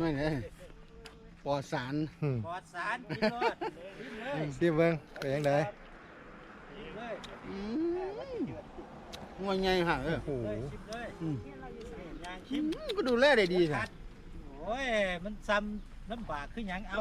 ไม่เลยปลอดสารอืมปลอดสารกินรอดกินเลยสิเบิ่งไปยังไงกินเลยอืมงวยไงฮะเออโอ้โหเลยชิมเลยอืมยางชิมก็ดูแลได้ดีค่ะโอ้ยมันซ้ำลำบากคือหยังเอา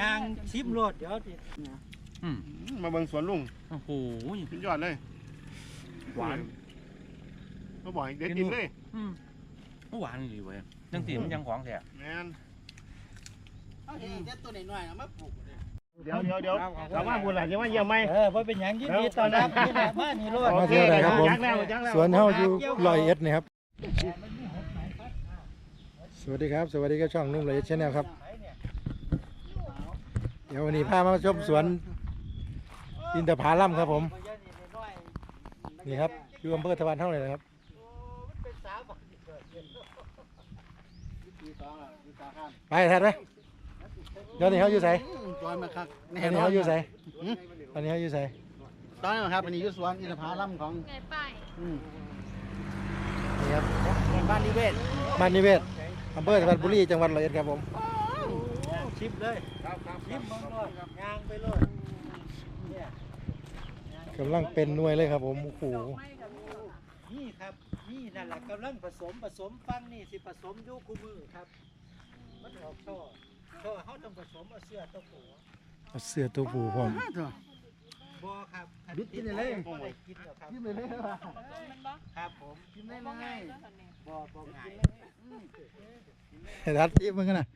ยางชิมรดเดี๋ยวดิอืมมาเบิ่งสวนลุงโอ้โหสุดยอดเลย หวานมาบอกให้เด็ดกินเลยอืมหวานดีเว้ย จังสีมันยังของแท้แม่นเอาเห็นแต่ตัวน้อยๆเอามาปลูกเลยเดี๋ยวเดี๋ยวเดี๋ยวสามารถบุญหลานจะมาเยี่ยมไหมเออบ่เป็นหยังยินดีต้อนรับนี่แหละมานี่รดมาเที่ยวได้ครับผมยักแล้วยักแล้วสวนเฮาอยู่ร้อยเอ็ดนี่ครับ สวัสดีครับ สวัสดีครับช่องนุ่มเลยชแนลครับ เดี๋ยววันนี้พามาชมสวนอินทผลัมครับผม นี่ครับอยู่อำเภอตะวันเท่าไหร่นะครับ ไปทัดไหมเดี๋ยวนี้เขาอยู่ไสอืมจอยมาคักตอนนี้เขาอยู่ไสตอนนี้เขาอยู่ไสตอนนี้ครับอันนี้อยู่สวนอินทผลัมของไงป้ายอืมนี่ครับบ้านนิเวศบ้านนิเวศอำเภอตะวันบุรีจังหวัดร้อยเอ็ดครับผมชิมเลยชิมเบิ่งรดยางไปรดเนี่ยกำลังเป็นหน่วยเลยครับผมโอ้โหนี่ครับ นี่นั่นแหละกำลังผสมผสมฟังนี่สิผสมอยู่คู่มือครับ มันออกช่อช่อเขาต้องผสมเอาเสื้อตัวผัวเอาเสื้อตัวผูพร้อมบอครับบิดกินได้เลยบ่ได้กินหรอกครับกินได้เลยว่ะมันบ่ครับผมกินได้บ่เลง่ายยเด้อซั่นนี่บอบอไงายให้ทัดที่มึงกันนะ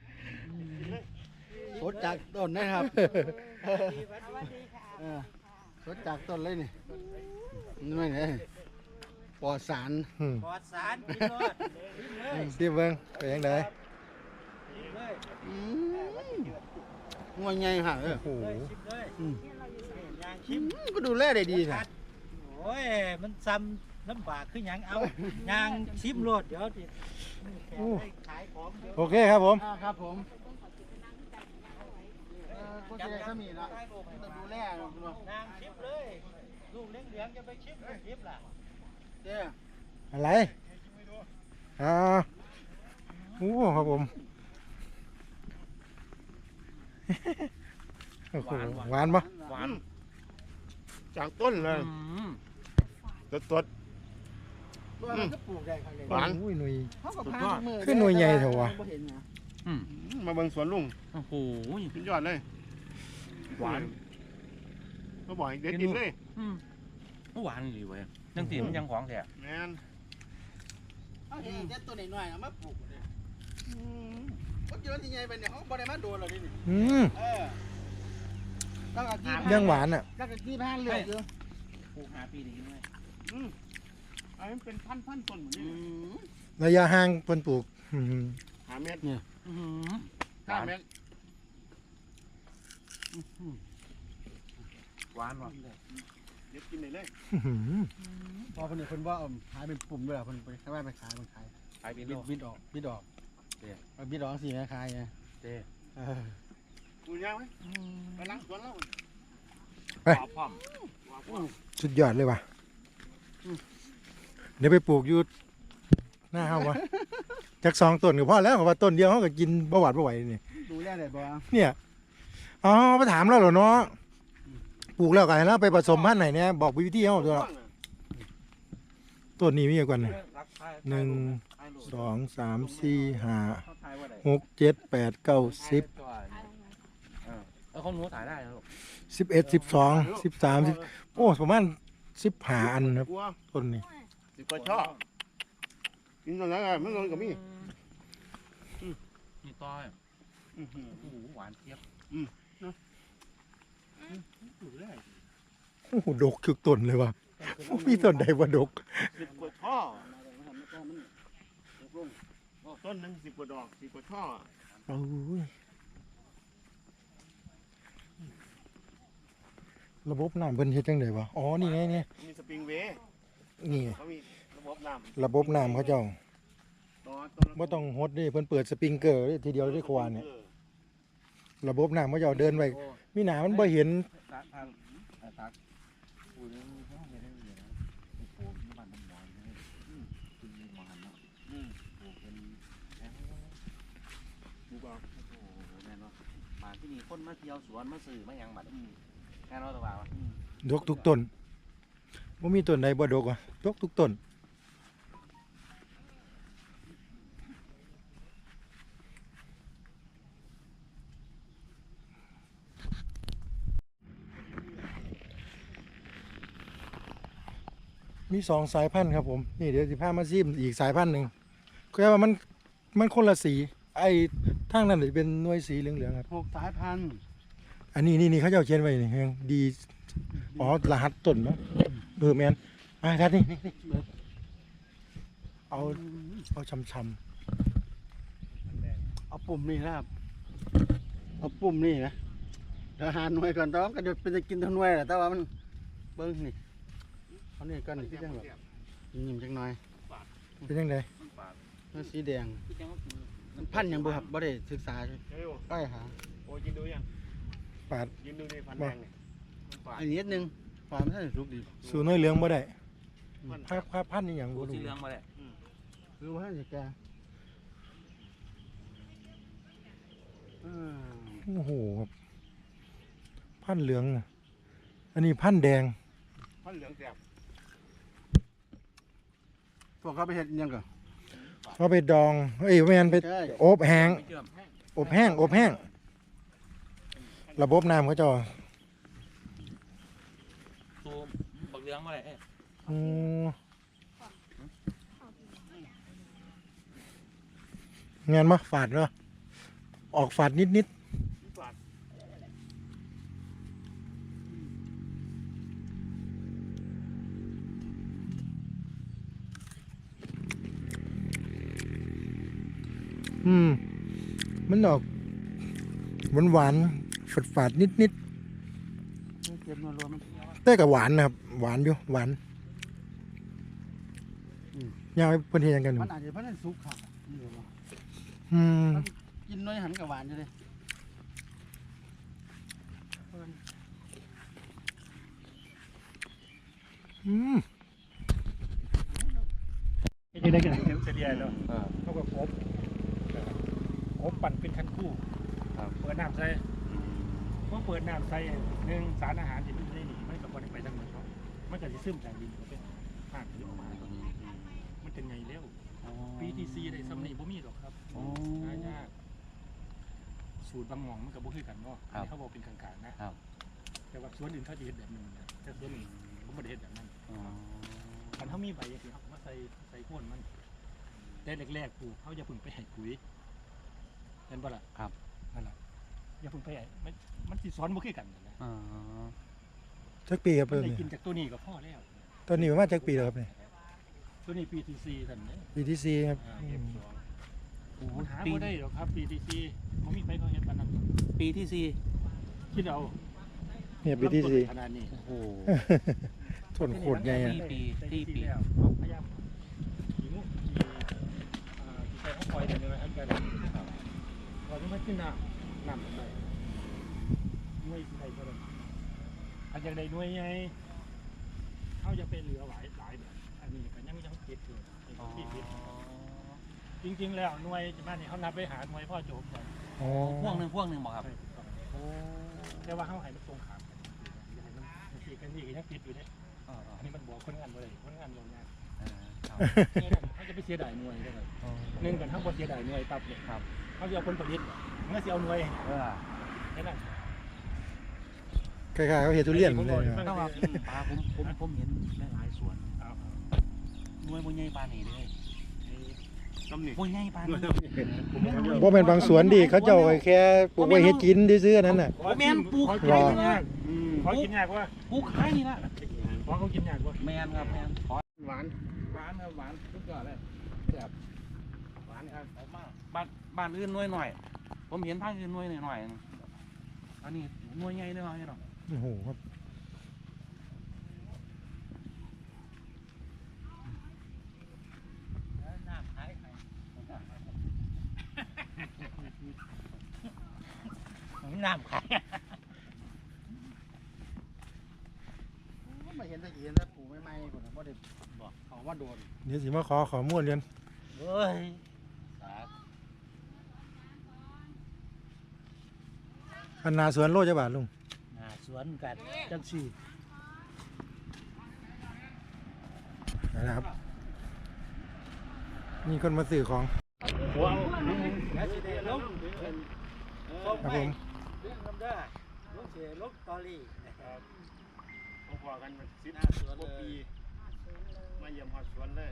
สดจากต้นนะครับสวัสดีค่ะเออสดจากต้นเลยนี่ไม่เลย ปลอดสารอืมปลอดสารกินรอดกินเลยสิเบิ่งไปยังไงกินเลยอืมงวยไงฮะเออโอ้โหเลยชิมเลยอืมยางชิมก็ดูแลได้ดีค่ะ โอ้ยมันซ้ำลำบากคือหยังเอายางชิมรดเดี๋ยวดิแขกให้ขายของเดี๋ยวโอเคครับผม อ่าครับผมเอ่อคนจะได้ก็มีละต้องดูแลเนาะคุณว่านางชิมเลย ลูกเลี้ยงเหลืองๆจะไปชิมลูกชิมล่ะเจ้ อะไรอ่าโอ้ครับผมโอ้โหหวานปะหวาน จากต้นเลยอืมสดสดว่ามันก็ปลูกได้ครับเลยหวานอุ้ยหนุ่ยเขาก็พาทุกมือขึ้นหน่วยใหญ่เถอะวะบ่เห็นนะอืมๆมาเบิ่งสวนลุงโอ้โหสุดยอดเลย หวานมาบอกให้เด็ดกินเลยอืมหวานดีเว้ย จังสีมันยังของแท้แม่นเอาเห็นแต่ตัวน้อยๆเอามาปลูกเลยก็เจอที่ใหญ่ไปเนี่ยเขาบ่ได้มาโดนหรอกนี่นี่อืมเออต้องเอาที่ยังหวานอะต้องเอาที่พานเลือกอยู่ปลูกหาปีนี้กินเลยอืมอันนี้เป็นพันพันๆต้นหมดอืนี่มระยะห่างเพิ่นปลูกอืมห้าเมตรอื้อหือหห้าวานเมตรหวานว่ะ เด็ดกินได้เลยอื้อหือพอเพิ่นนี่เพิ่นว่าเอาขายเป็นปุ่มด้วยล่ะเพิ่นไปขายไปขายเพิ่นขายไปปีบิโลดบิดออกบิดออกเด้เอาบิดออกสิแม่ขายไงเด้เออกูย่างไหมไปล้างสวนแล้วขอพร้อมสุดยอดเลยว่ะเดี๋ยวไปปลูกอยู่หน้าเฮาวะจากสองต้นก็พอแล้วเพราะว่าต้นเดียวเขาก็กินบหวาดบ่ไหวนี่ดูแลได้บ่เนี่ยอ๋อไปถามเราเหรอเนาะ ปลูกแล้วกันแล้วไปผสมพันธุ์ไหนเนี่ยบอกวิธีเขาตัวเนาะต้นนี้มีกี่กว่านี่หนึ่งสองสามสี่ห้าหกเจ็ดแปดเก้าสิบเออเอาของหนูถ่ายได้นะลูกสิบเอ็ดสิบสองสิบสามสิบโอ้ประมาณสิบห้าอันครับกลัวต้นนี้สิบกว่าช่อกินตอนนั้นมันนอนกับมี่นี่ต้อยอื้อหือโอ้โหหวานเทียบ โอ้โหดกทุกต้นเลยว่ะมีต้นใดว่าดกสิบกว่าช่อต้นหนึ่งสิบกว่าดอกสิบกว่าช่อโอ้ยระบบน้ำเพิ่นเฮ็ดจังไดวะอ๋อ นี่ไงเนี่ยมีสปริงเวย์นี่ เขามีระบบน้ำระบบน้ำเขาเจ้าต่อต้นบ่ต้องฮดเดิเพิ่นเปิดสปริงเกอร์เลยทีเดียวได้ควานเนี่ย ระบบน้ำเขาเจ้าเดินไปมีหนามันบ่เห็นตักตักตักปูนี่เขาเห็นได้ยังไงนะปูนี่บ้านน้ำหวานนะอืมกินหวานเนาะอืมปูเป็นแอ้วมาที่นี่คนมาเที่ยวสวนมาซื้อมาหยังบัดนี้งานเราตะว่าวะดกทุกต้นบ่มีต้นใดบ่ดกวะดกทุกต้น มีสองสายพันธุ์ครับผม นี่เดี๋ยวสิพามาซิมอีกสายพันธุ์หนึ่งก็ว่ามันมันคนละสี ไอ้ทางนั้นจะเป็นหน่วยสีเหลืองๆครับ หกสายพันธุ์อันนี้นี่นี่เขาเจ้าเขียนไว้นี่ยังดีอ๋อรหัสต้นมั้งเออแมนอะทัดนี่นี่นี่เอาเอาชำชเอาปุ่มนี่นะครับ เอาปุ่มนี่นะเดี๋ยวหาหน่วยก่อนแต่ว่าก็จะเป็นจะกินทั้งหน่วยแหละแต่ว่ามันเบิ้งนี่ เอานี่ก่อนนี่ที่จังแบบยิ้มจังหน่อยำเป็นยังไงมันสีแดงมันพันธุ์หยังบ่ครับบ่ได้ศึกษาใกล้หาโอ้กินดูยังปาดกินดูนี่ฟันแดงนี่มันฝาดอันนี้นิดนึงความนท่านสุกดีสู่หน่วยเหลืองบ่ได้มันภาพภาพพันธุ์นี่อย่างกูบ่สีรู้เหลืองมาเลยรู้ว่าท่านจะแกอืมโอ้โหครับพันธุ์เหลืองน่ะอันนี้พันธุ์แดงฟันเหลืองแสบพ วกเขาไปเฮ็ดอิหยังก่อน เขาไปดองเอ้ยแมนไปใช่ อบแห้งไม่เชื่อมอบแห้งอบแห้ง ระบบน้ำเขาเจ้าซูมบักเหลืองมาเลยเอ้ยอืมงานมาฝาดเนาะออกฝาดนิดนิด อืม มันออกหวานหวานฝาดฝาดนิดนิดเก็บมารวมมันๆแต่กับหวานนะครับ หวานอยู่หวานยาวไปเพิ่นเฮ็ดหยังกันอยู่มันอาจจะเพราะนั่นสุกค่ะนี่เหรอวะอืมกินน้อยหันกับหวานอยู่เลยอืมจะได้กันเสียแล้วเขาก็ครบ ครบปั่นเป็นคันคู่เปิดน้ำใส่เมื่อเปิดน้ำใส่หนึ่งสารอาหารที่มันได้หนีมันกับบอลไปทางเหนือเขามันก็จะซึมจากดินเขาเป็นภาคที่ออกมามันเป็นไงเร็วปีที่ซีได้ซ้ำนี่บ่มีหรอกครับหายากสูตรบางหม่องมันกับบ่คือกันเนาะอันนี้เขาบอกเป็นกลางๆนะแต่ว่าสวนอื่นเขาจะเห็ดแบบหนึงนะแต่สวนอื่นเขาไม่ได้เห็ดแบบนั้น คันเขามีใบอย่างที่เขาก็มาใส่ใส่โคนมันแต่แรกๆปลูกเขาอย่าเพึ่งไปให้ปุ๋ย เห็นปะล่ะครับ นั่นแหละอย่าเพึ่งไปให้มันมันสิซ้อนบ่คือกันนั่นแหละจักปีครับมันเพิ่นได้นี่กินจากตัวนี้ก็พอแล้ว ตอนนี้ประมาณจักปีแล้วครับนี่ตัวนี้ปีที่สี่ท่านเนี่ยปีที่สี่ครับอ่าอืเก็บมสองมันหาบ่ได้หรอกครับปีที่สี่มันมีไปเขาเห็นปานนั้นปีที่สี่คิดเอาเนี่ยปีที่สี่ ขนาดนี้ โอ้โห ทนโคตรใหญ่อะสี่ปีสี่ปี แล้วเอาพยายามขี่มุกขี่อ่าขี่ไปเขาปล่อยแต่เนื้ออัน กันไม่ขึ้นน้ำน้ำมันไปหน่วยใดก็ได้อันอย่างใดหน่วยใหญ่เขาจะเป็นเหลือหลายหลายแบบอันนี้ก็ยังยังคิดอยู่ไอ้ที่คิดจริง ๆ แล้วหน่วยบ้านนี้เขานับไปหาหน่วยพ่อโจมก่อนอ๋อพวกหนึ่งพวกหนึ่งบอกครับใช่ถูกต้แต่ว่าเขาให้มันตรงขามกันอย่กันตีกันนี่ก็ยังติดอยู่เนี่ยอันนี้มันบอกคนงานบ่ได้คนงานลงยาก เขาจะไปเสียดายหน่วยก็ได้หนึ่งกันทั้งหมดเสียดายหน่วยปั๊บเนี่ยครับเขาจะเอาผลผลิตเมื่อเสียเอาหน่วยเออแค่นั้นคล้ายๆเขาเฮ็ดทุเรียนเลยผมอะบอกแต่ว่าปลาผมผมผมเห็นหลายๆสวนเอาหน่วยบ่ใหญ่ปลานนี้เลยน้ำนี่บ่ใหญ่ปานนี้บ่แม่นบางสวนดิเขาเจ้าแค่ปลูกไว้เฮ็ดกินซื่อๆนั่นน่ะขอแม่นปลูกรออืมขอกินยากว่าปลูกขายนี่ละขอเขากินยากว่าแมนครับแมน หวานหวานครับหวานทุกอย่างเลยแบบหวานครับบ้านบ้านอื่นหน่วยหน่อยผมเห็นทางอื่นหน่วยหน่อยๆนึงอันนี้หน่วยใหญ่หน่อยๆเนาะโอ้โหครับน้ำขาย ไม่เห็นตะกี้นะปลูกไม่ไหม้คนน่ะบ่ได้บอกเขาว่าโดนเดี๋ยวสิมาขอข้อมูลเรียนเฮ้ยอันนาสวนโลจะบาทลุงหาสวนกันจังสี่นะครับ มีคนมาสื่อของหัวเอาแล้วสิได้ลงครับผมดึงน้ำได้ลงเสียลงตอรี่นะครับเอาพอกันมันสิบหน้าสวนกว่าเลปียมาเยี่ยมหอดสวนเลย